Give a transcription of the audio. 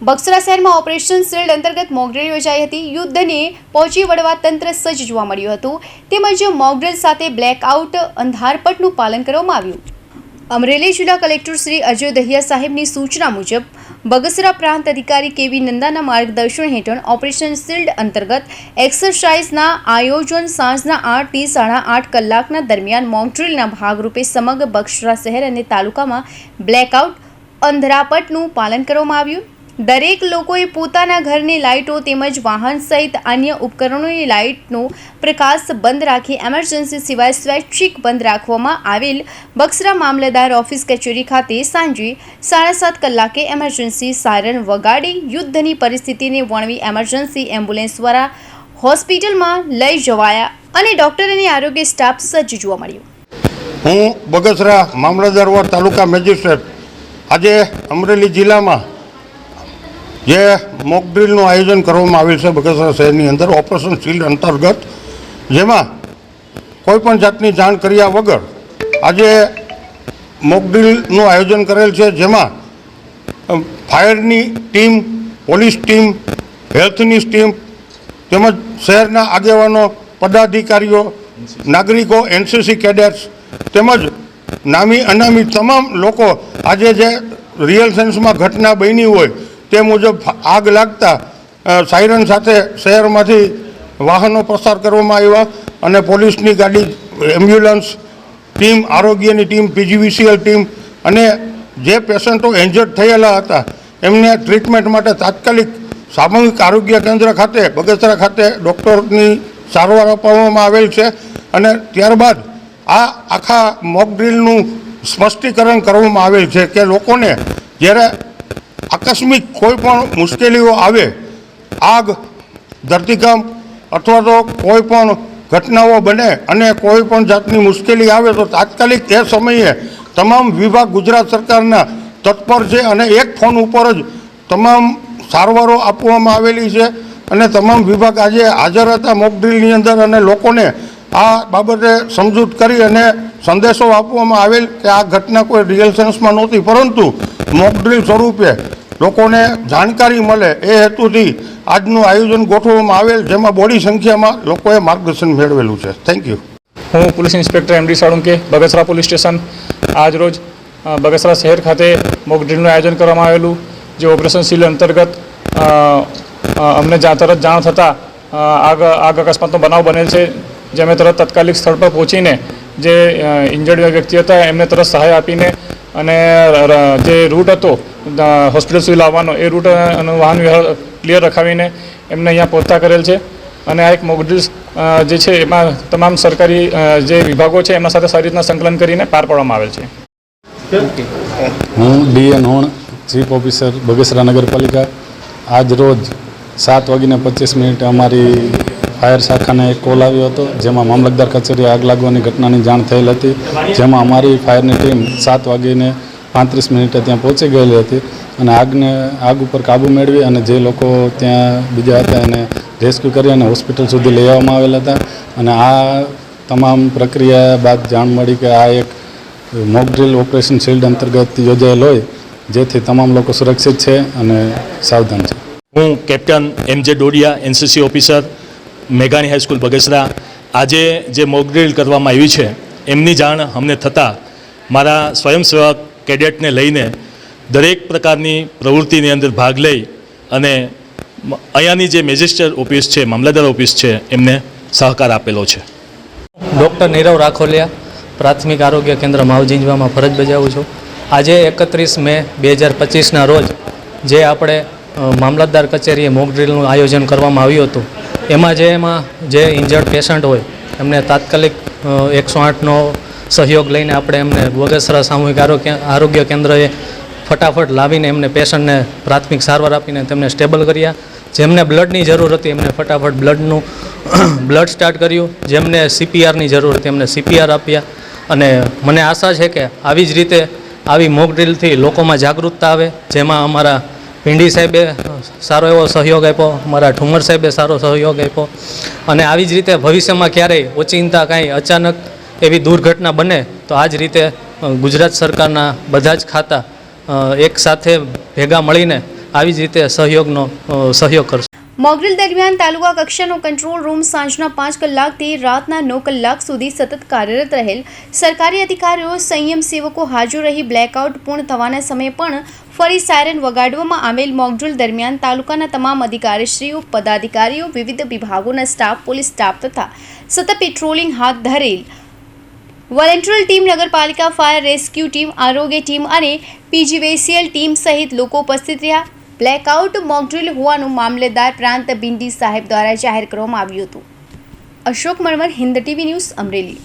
બક્સરા શહેરમાં operation shield અંતર્ગત mock drill યોજાઈ હતી. યુદ્ધને પહોંચી વળવા તંત્ર સજ્જ જોવા મળ્યું હતું. તેમજ મોકડ્રીલ સાથે બ્લેકઆઉટ અંધારપટનું પાલન કરવામાં આવ્યું. અમરેલી જિલ્લા કલેક્ટર શ્રી અજય દહિયા સાહેબની સૂચના મુજબ, બગસરા પ્રાંત અધિકારી કેવી નંદાના માર્ગદર્શન હેઠળ ઓપરેશન શિલ્ડ અંતર્ગત એક્સરસાઇઝના આયોજન સાંજના આઠથી સાડા આઠ કલાકના દરમિયાન મોકડ્રીલના ભાગરૂપે સમગ્ર બગસરા શહેર અને તાલુકામાં બ્લેકઆઉટ અંધરાપટનું પાલન કરવામાં આવ્યું. દરેક લોકોએ પોતાના ઘરની લાઇટો તેમજ વાહન સહિત અન્ય ઉપકરણોની લાઇટનો પ્રકાશ બંધ રાખી એમરજન્સી સિવાય સ્વૈચ્છિક બંધ રાખવામાં આવેલ બક્સરા મામલતદાર ઓફિસ કચેરી ખાતે સાંજે સાડા સાત કલાકે એમરજન્સી સાયરન વગાડી યુદ્ધની પરિસ્થિતિને વણવી એમરજન્સી એમ્બ્યુલન્સ દ્વારા હોસ્પિટલમાં લઈ જવાયા અને ડોક્ટર અને આરોગ્ય સ્ટાફ સજ્જ જોવા મળ્યો. હું બગસરા મામલતદાર તાલુકા મેજિસ્ટ્રેટ આજે અમરેલી જિલ્લામાં જે મોકડ્રીલનું આયોજન કરવામાં આવેલ છે બગસરા શહેરની અંદર ઓપરેશન શીલ્ડ અંતર્ગત, જેમાં કોઈપણ જાતની જાણ કર્યા વગર આજે મોકડ્રીલનું આયોજન કરેલ છે, જેમાં ફાયરની ટીમ, પોલીસ ટીમ, હેલ્થની ટીમ તેમજ શહેરના આગેવાનો, પદાધિકારીઓ, નાગરિકો, એનસીસી કેડેટ્સ તેમજ નામી અનામી તમામ લોકો આજે જે રિયલ સેન્સમાં ઘટના બની હોય તે મુજબ આગ લાગતા સાયરન સાથે શહેરમાંથી વાહનો પસાર કરવામાં આવ્યા અને પોલીસની ગાડી એમ્બ્યુલન્સ ટીમ, આરોગ્યની ટીમ, પીજીવીસીએલ ટીમ અને જે પેશન્ટો એન્જર્ડ થયેલા હતા, એમને ટ્રીટમેન્ટ માટે તાત્કાલિક સામૂહિક આરોગ્ય કેન્દ્ર ખાતે, બગસરા ખાતે ડૉક્ટરની સારવાર આપવામાં આવેલ છે અને ત્યારબાદ આ આખા મોક ડ્રીલનું સ્પષ્ટીકરણ કરવામાં આવેલ છે કે લોકોને જ્યારે આકસ્મિક કોઈ પણ મુશ્કેલીઓ આવે, આગ, ધરતીકંપ અથવા તો કોઈ પણ ઘટનાઓ બને અને કોઈ પણ જાતની મુશ્કેલી આવે તો તાત્કાલિક એ સમયે તમામ વિભાગ ગુજરાત સરકારના તત્પર છે અને એક ફોન ઉપર જ તમામ સારવારો આપવામાં આવેલી છે અને તમામ વિભાગ આજે હાજર હતા મોકડ્રીલની અંદર અને લોકોને આ બાબતે સમજૂત કરી અને સંદેશો આપવામાં આવેલ કે આ ઘટના કોઈ રિયલ સેન્સમાં નહોતી, પરંતુ મોકડ્રીલ સ્વરૂપે લોકોને જાણકારી મળે એ હેતુથી આજનું આયોજન ગોઠવવામાં આવેલ, જેમાં બોડી સંખ્યામાં લોકોએ માર્ગદર્શન મેળવેલું છે. થેન્ક યુ હું police inspector MD Salunke Bagasara police station આજરોજ બગસરા શહેર ખાતે મોક ડ્રીલનું આયોજન કરવામાં આવેલું, જે ઓપરેશન સીલ અંતર્ગત અમને તરત જાણ થતાં આગ આગ અકસ્માતનો બનાવ બનેલ છે જે તરત તાત્કાલિક સ્થળ પર પહોંચીને જે ઇન્જર્ડ વ્યક્તિ હતા એમને તરત સહાય આપીને અને જે રૂટ હતો હોસ્પિટલ સુધી લાવવાનો, એ રૂટ વાહન વ્યવહાર ક્લિયર રખાવીને એમને અહીંયા પહોંચતા કરેલ છે. અને આ એક મોકડ્રીલ જે છે, એમાં તમામ સરકારી જે વિભાગો છે, એમના સાથે સારી રીતના સંકલન કરીને પાર પાડવામાં આવેલ છે. હું ડીએન હોણ, ચીફ ઓફિસર બગસરા નગરપાલિકા. આજ રોજ સાત વાગીને પચીસ મિનિટે અમારી ફાયર શાખાને એક કોલ આવ્યો હતો, જેમાં મામલતદાર કચેરી આગ લાગવાની ઘટનાની જાણ થયેલ હતી, જેમાં અમારી ફાયરની ટીમ સાત વાગીને પાંત્રીસ મિનિટે ત્યાં પહોંચી ગયેલી હતી અને આગને, આગ ઉપર કાબૂ મેળવી અને જે લોકો ત્યાં બીજા હતા એને રેસ્ક્યુ કરી અને હોસ્પિટલ સુધી લઈ આવવામાં આવેલા હતા. અને આ તમામ પ્રક્રિયા બાદ જાણ મળી કે આ એક મોક ડ્રીલ ઓપરેશન શિલ્ડ અંતર્ગત યોજાયેલ હોય, જેથી તમામ લોકો સુરક્ષિત છે અને સાવધાન છે. હું captain M J Dodiya, NCC officer મેઘાણી હાઈસ્કૂલ બગસરા આજે જે મોક ડ્રીલ કરવામાં આવી છે, એમની જાણ અમને થતાં મારા સ્વયંસેવક કેડેટને લઈને દરેક પ્રકારની પ્રવૃત્તિની અંદર ભાગ લઈ અને અહીંયાની જે મેજિસ્ટર ઓફિસ છે, મામલતદાર ઓફિસ છે, એમને સહકાર આપેલો છે. ડૉક્ટર નીરવ રાખોલિયા, પ્રાથમિક આરોગ્ય કેન્દ્ર માવજીંજવામાં ફરજ બજાવું છું. આજે એકત્રીસ મે બે હજાર પચીસના રોજ જે આપણે મામલતદાર કચેરીએ મોક ડ્રીલનું આયોજન કરવામાં આવ્યું હતું એમાં જે એમાં જે ઇન્જર્ડ પેશન્ટ હોય, એમને તાત્કાલિક એકસો આઠનો સહયોગ લઈને આપણે એમને વગસરા સામૂહિક આરોગ્ય આરોગ્ય કેન્દ્રએ ફટાફટ લાવીને એમને પેશન્ટને પ્રાથમિક સારવાર આપીને તેમને સ્ટેબલ કર્યા. જેમને બ્લડની જરૂર હતી, એમને ફટાફટ બ્લડનું, બ્લડ સ્ટાર્ટ કર્યું. જેમને સીપીઆરની જરૂર હતી, એમને સીપીઆર આપ્યા. અને મને આશા છે કે આવી જ રીતે આવી મોક ડ્રીલથી લોકોમાં જાગૃતતા આવે, જેમાં અમારા ભીંડી સાહેબે સારો એવો સહયોગ આપ્યો, મારા ઠુમર સાહેબે સારો સહયોગ આપ્યો. અને આવી જ રીતે ભવિષ્યમાં ક્યારેય ઓચિંતા કાંઈ અચાનક એવી દુર્ઘટના બને, તો આ જ રીતે ગુજરાત સરકારના બધા જ ખાતા એકસાથે એક સાથે ભેગા મળીને આવી જ રીતે સહયોગનો સહયોગ કરશે. મોગરીલ દરમિયાન તાલુકા કક્ષાનો કંટ્રોલ રૂમ સાંજના પાંચ કલાકથી રાતના નવ કલાક સુધી સતત કાર્યરત રહેલ સરકારી અધિકારીઓ, સંયમ સેવકો હાજર રહી બ્લેકઆઉટ પૂર્ણ થવાના સમયે પણ ફરી સાયરન વગાડવામાં આવેલ મોકડ્રીલ દરમિયાન તાલુકાના તમામ અધિકારીશ્રીઓ, પદાધિકારીઓ, વિવિધ વિભાગોના સ્ટાફ પોલીસ સ્ટાફ તથા સતત પેટ્રોલિંગ હાથ ધરેલ વોલેન્ટ્રલ ટીમ નગરપાલિકા ફાયર રેસ્ક્યુ ટીમ આરોગ્ય ટીમ અને પીજીવેસીએલ ટીમ સહિત લોકો ઉપસ્થિત રહ્યા. બ્લેકઆઉટ મોકડ્રીલ હોવાનું મામલેદાર પ્રાંત બિંડી સાહેબ દ્વારા જાહેર કરવામાં આવ્યું હતું. Ashok Marmar Hind TV news Amreli.